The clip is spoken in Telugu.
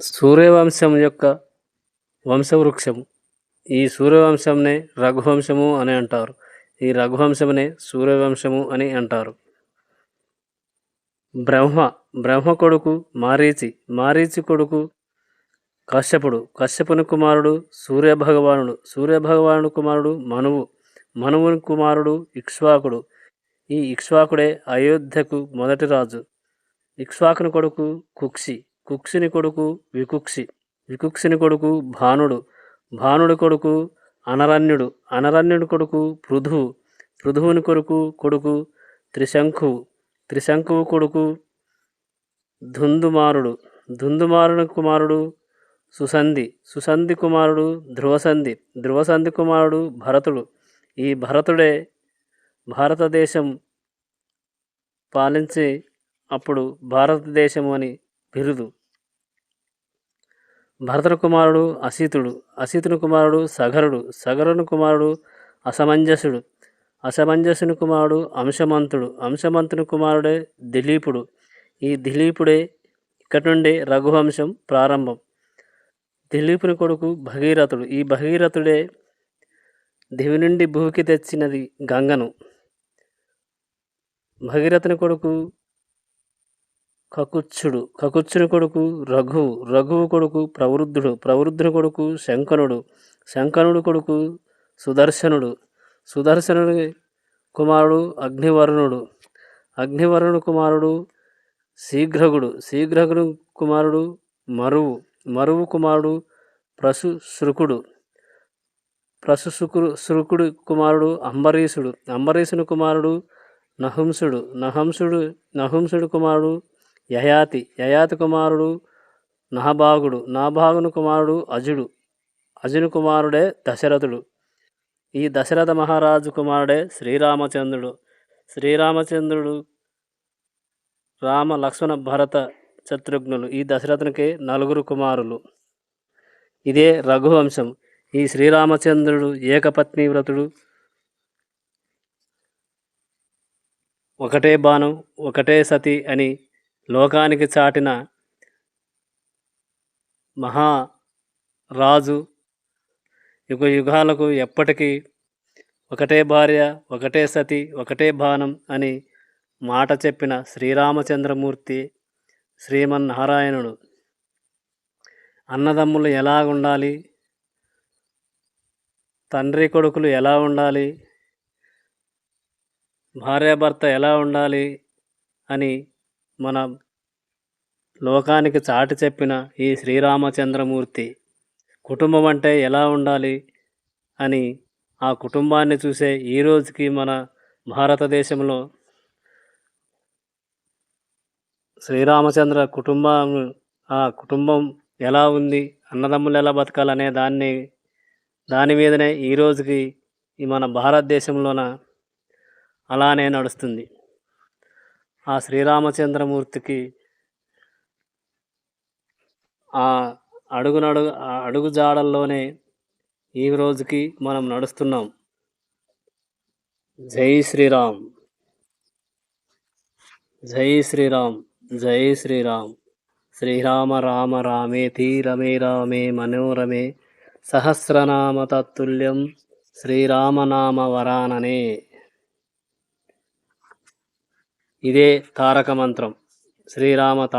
సూర్యవంశం యొక్క వంశవృక్షము. ఈ సూర్యవంశంనే రఘువంశము అని అంటారు. ఈ రఘువంశమునే సూర్యవంశము అని అంటారు. బ్రహ్మ బ్రహ్మ కొడుకు మారీచి మారీచి కొడుకు కశ్యపుడు. కశ్యపుని కుమారుడు సూర్యభగవానుడు. సూర్యభగవానుడు కుమారుడు మనువు. మనువుని కుమారుడు ఇక్ష్వాకుడు. ఈ ఇక్ష్వాకుడే అయోధ్యకు మొదటి రాజు. ఇక్ష్వాకుని కొడుకు కుక్షి. కుక్సిని కొడుకు వికుక్షి. వికుక్సిని కొడుకు భానుడు. భానుడి కొడుకు అనరణ్యుడు. అనరణ్యుడి కొడుకు పృథువు. పృథువుని కొడుకు కొడుకు త్రిశంకువు త్రిశంకువు కొడుకు ధుందుమారుడు. ధుందుమారుని కుమారుడు సుసంధి. సుసంధి కుమారుడు ధ్రువసంధి. ధ్రువసంధి కుమారుడు భరతుడు. ఈ భరతుడే భారతదేశం పాలించి అప్పుడు భారతదేశం అని బిరుదు. భరతుని కుమారుడు అసీతుడు అసీతుని కుమారుడు సగరుడు సగరుని కుమారుడు అసమంజసుడు అసమంజసుని కుమారుడు అంశమంతుడు అంశమంతుని కుమారుడే దిలీపుడు. ఈ దిలీపుడే ఇక్కడి నుండి రఘువంశం ప్రారంభం. దిలీపుని కొడుకు భగీరథుడు. ఈ భగీరథుడే దివి నుండి భూకి తెచ్చినది గంగను. భగీరథుని కొడుకు కకుచ్చుడు కకుచ్చుడు కొడుకు రఘువు రఘువు కొడుకు ప్రవృద్ధుడు. ప్రవృద్ధుని కొడుకు శంకనుడు. శంకనుడు కొడుకు సుదర్శనుడు. సుదర్శనుడి కుమారుడు అగ్నివర్ణుడు. అగ్నివర్ణుడు కుమారుడు శీఘ్రగుడు. శీఘ్రగుడు కుమారుడు మరువు. మరువు కుమారుడు ప్రసు శృకుడు ప్రసు శృకుడు కుమారుడు అంబరీషుడు. అంబరీషుని కుమారుడు నహంసుడు. నహంసుడు నహంసుడు కుమారుడు యయాతి యయాతి కుమారుడు నహభాగుడు నాభాగును కుమారుడు అజుడు అజును కుమారుడే దశరథుడు. ఈ దశరథ మహారాజు కుమారుడే శ్రీరామచంద్రుడు. శ్రీరామచంద్రుడు రామ లక్ష్మణ భరత శత్రుఘ్నులు. ఈ దశరథునికి నలుగురు కుమారులు. ఇదే రఘువంశం. ఈ శ్రీరామచంద్రుడు ఏకపత్ని వ్రతుడు. ఒకటే బాణం ఒకటే సతి అని లోకానికి చాటిన మహారాజు యుగ యుగాలకు ఎప్పటికీ ఒకటే భార్య ఒకటే సతి ఒకటే బాణం అని మాట చెప్పిన శ్రీరామచంద్రమూర్తి శ్రీమన్నారాయణుడు. అన్నదమ్ములు ఎలా ఉండాలి? తండ్రి కొడుకులు ఎలా ఉండాలి? భార్యాభర్త ఎలా ఉండాలి? అని మన లోకానికి చాటి చెప్పిన ఈ శ్రీరామచంద్రమూర్తి కుటుంబం అంటే ఎలా ఉండాలి అని ఆ కుటుంబాన్ని చూసే ఈ రోజుకి మన భారతదేశంలో శ్రీరామచంద్ర కుటుంబం ఆ కుటుంబం ఎలా ఉంది అన్నదమ్ములు ఎలా బతకాలనే దాన్ని దాని మీదనే ఈ రోజుకి ఈ మన భారతదేశంలోన అలానే నడుస్తుంది. ఆ శ్రీరామచంద్రమూర్తికి ఆ అడుగునడు ఆ అడుగు జాడల్లోనే ఈ రోజుకి మనం నడుస్తున్నాం. జై శ్రీరామ్. జై శ్రీరామ్. జై శ్రీరామ్. శ్రీరామ రామ రామేతి రమే రామే మనోరమే సహస్రనామ తత్తుల్యం శ్రీరామనామ వరాననే. ఇదే తారక మంత్రం. శ్రీరామ తా